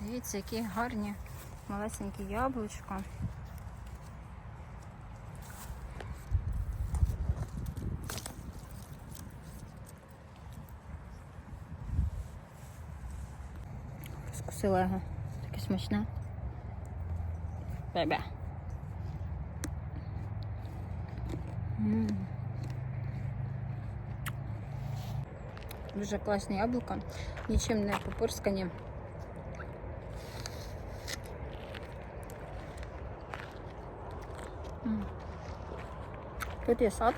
Дивіться, які гарні малесенькі яблучка. Скусила його. Таке смачне. Бебе. Дуже класні яблука, нічим не попирскані. 50.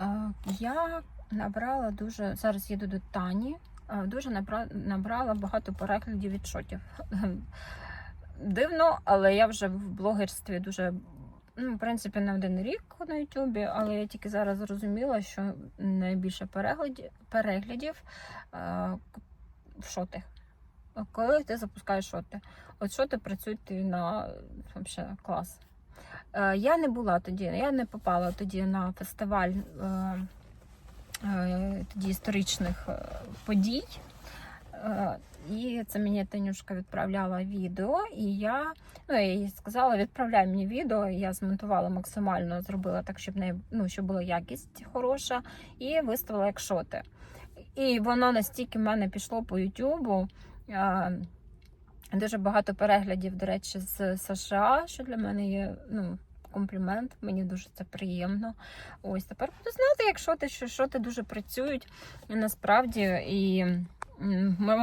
Е, я набрала дуже, зараз їду до Тані, е, дуже набрала, багато переглядів від шотів. Дивно, але я вже в блогерстві дуже, ну, в принципі, не один рік на Ютубі, але я тільки зараз зрозуміла, що найбільше переглядів, переглядів в шотах. Коли ти запускаєш шоти? От шоти працюють на взагалі клас. Е, Я не була тоді, я не попала тоді на фестиваль е, е, тоді історичних подій. І це мені Танюшка відправляла відео, і я, ну, я їй сказала, відправляй мені відео. Я змонтувала максимально, зробила так, щоб не ну, щоб була якість хороша, і виставила як шоти. І воно настільки в мене пішло по Ютубу. Дуже багато переглядів, до речі, з США, що для мене є ну, комплімент. Мені дуже це приємно. Ось тепер буду знати, якщо ти що, що ти дуже працюють насправді. І,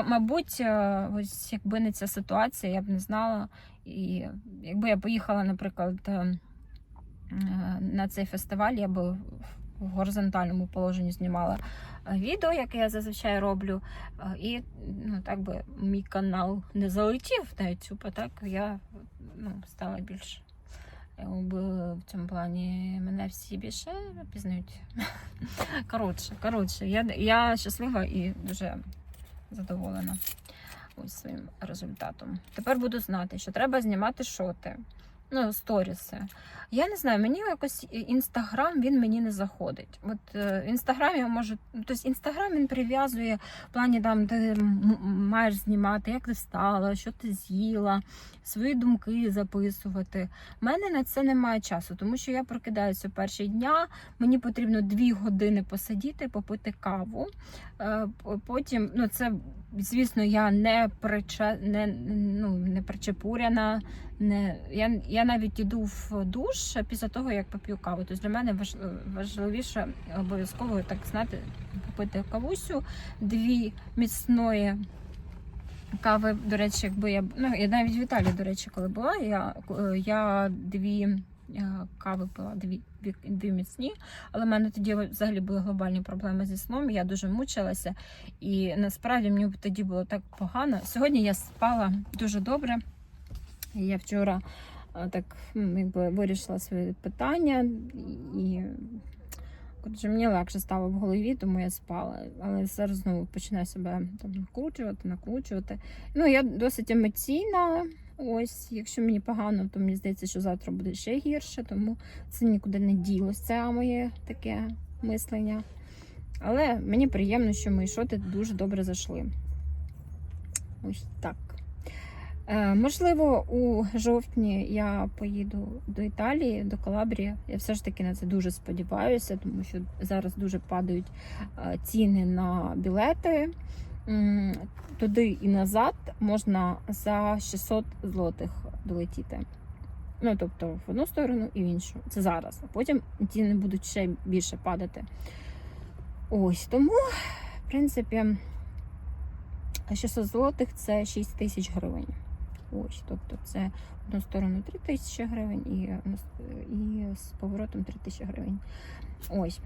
мабуть, е, ось якби не ця ситуація, я б не знала. І якби я поїхала, наприклад, е, на цей фестиваль, я би в горизонтальному положенні знімала е, відео, яке я зазвичай роблю. Е, І ну, так би мій канал не залетів на YouTube, а так я ну, стала більш. В цьому плані мене всі більше пізнають. Коротше, коротше, я, я щаслива і дуже задоволена ось своїм результатом. Тепер буду знати, що треба знімати шоти. Ну, сторіси. Я не знаю, мені якось інстаграм він мені не заходить. От е, в інстаграмі я можу. Тобто інстаграм він прив'язує в плані там, ти маєш знімати, як ти встала, що ти з'їла, свої думки записувати. У мене на це немає часу, тому що я прокидаюся перші дня. Мені потрібно дві години посидіти, попити каву. Е, Потім, ну це звісно, я не прича... не, ну, не причепуряна. Не, я, я навіть іду в душ після того, як поп'ю каву. Тобто для мене важливіше обов'язково так знати, попити кавусю, дві міцної кави. До речі, якби я ну я навіть в Італії, до речі, коли була, я, я дві. е, Кави пила дві, дві, міцні, але в мене тоді взагалі були глобальні проблеми зі сном. Я дуже мучилася, і насправді мені тоді було так погано. Сьогодні я спала дуже добре. Я вчора так якби вирішила свої питання і коротше, мені легше стало в голові, тому я спала. Але зараз знову починаю себе там накручувати, накручувати. Ну, я досить емоційна. Ось, якщо мені погано, то мені здається, що завтра буде ще гірше, тому це нікуди не ділося це моє таке мислення. Але мені приємно, що мої шоти дуже добре зайшли. Ось так. Е, Можливо, у жовтні я поїду до Італії, до Калабрії. Я все ж таки на це дуже сподіваюся, тому що зараз дуже падають е, ціни на білети. Туди і назад можна за 600 злотих долетіти. Ну, тобто, в одну сторону і в іншу. Це зараз. А потім ціни будуть ще більше падати. Ось тому, в принципі, 600 злотих це 6 тисяч гривень. Ось, тобто це в одну сторону 3 тисячі гривень і, і з поворотом 3 тисячі гривень. Ось.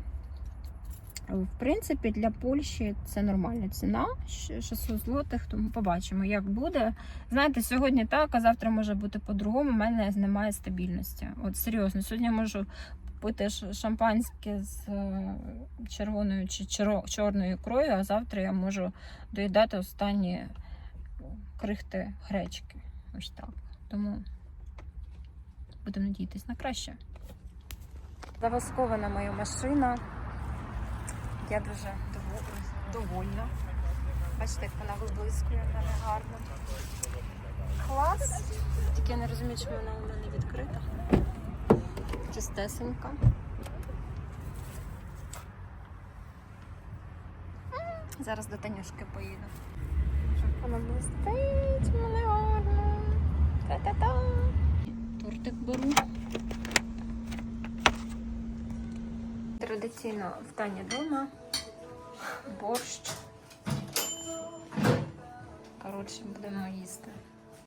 В принципі, для Польщі це нормальна ціна 600 злотих, тому побачимо, як буде. Знаєте, сьогодні так, а завтра може бути по-другому. У мене немає стабільності. От серйозно, сьогодні я можу пити шампанське з е, червоною чи чорною ікрою, а завтра я можу доїдати останні крихти гречки. Ось так. Тому будемо надіятись на краще. Заваскована моя машина. Я дуже довольна. Бачите, як вона виблискує, в мене гарно. Клас. Тільки я не розумію, чому вона у мене відкрита. Чистесенька. Зараз до Танюшки поїду. Вона блистить, мене гарно. Та-та-та. Тортик беру. Традиційно в Тані дома. Борщ. Коротше, будемо їсти.